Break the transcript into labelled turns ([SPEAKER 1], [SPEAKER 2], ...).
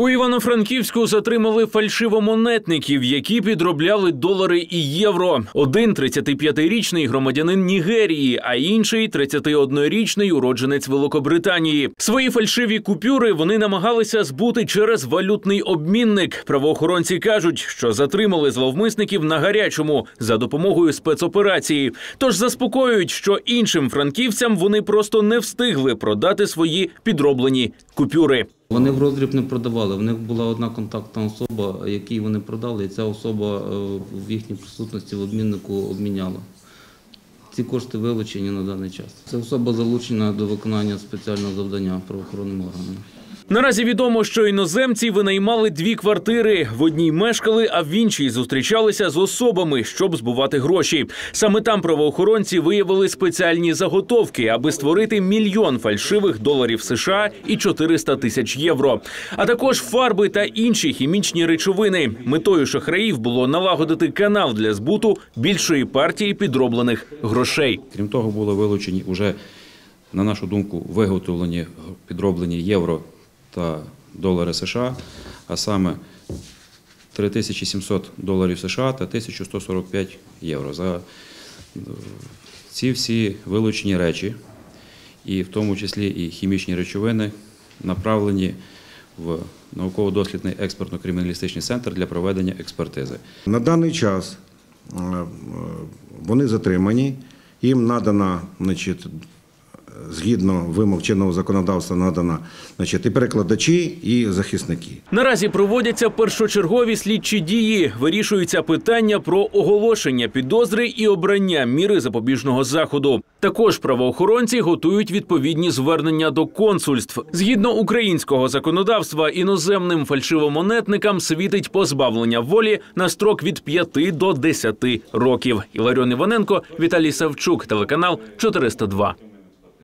[SPEAKER 1] У Івано-Франківську затримали фальшивомонетників, які підробляли долари і євро. Один 35-річний громадянин Нігерії, а інший 31-річний уродженець Великобританії. Свої фальшиві купюри вони намагалися збути через валютний обмінник. Правоохоронці кажуть, що затримали зловмисників на гарячому за допомогою спецоперації. Тож заспокоюють, що іншим франківцям вони просто не встигли продати свої підроблені купюри.
[SPEAKER 2] Вони в розріб не продавали. В них була одна контактна особа, якій вони продали, і ця особа е, в їхній присутності в обміннику обміняла. Ці кошти вилучені на даний час. Ця особа залучена до виконання спеціального завдання правоохоронним органами.
[SPEAKER 1] Наразі відомо, що іноземці винаймали дві квартири. В одній мешкали, а в іншій зустрічалися з особами, щоб збувати гроші. Саме там правоохоронці виявили спеціальні заготовки, аби створити мільйон фальшивих доларів США і 400 тисяч євро. А також фарби та інші хімічні речовини. Метою шахраїв було налагодити канал для збуту більшої партії підроблених грошей.
[SPEAKER 3] Крім того, були вилучені уже, на нашу думку, виготовлені підроблені євро та долари США, а саме 3700 доларів США та 1145 євро. За е, ці всі вилучені речі, і в тому числі і хімічні речовини, направлені в науково-дослідний експертно-криміналістичний центр для проведення експертизи.
[SPEAKER 4] На даний час е, е, вони затримані, їм надана, значить, згідно вимог чинного законодавства, надана значить, і перекладачі, і захисники.
[SPEAKER 1] Наразі проводяться першочергові слідчі дії. Вирішуються питання про оголошення підозри і обрання міри запобіжного заходу. Також правоохоронці готують відповідні звернення до консульств. Згідно українського законодавства, іноземним фальшивомонетникам світить позбавлення волі на строк від 5 до 10 років. Іларіон Іваненко, Віталій Савчук, телеканал 402.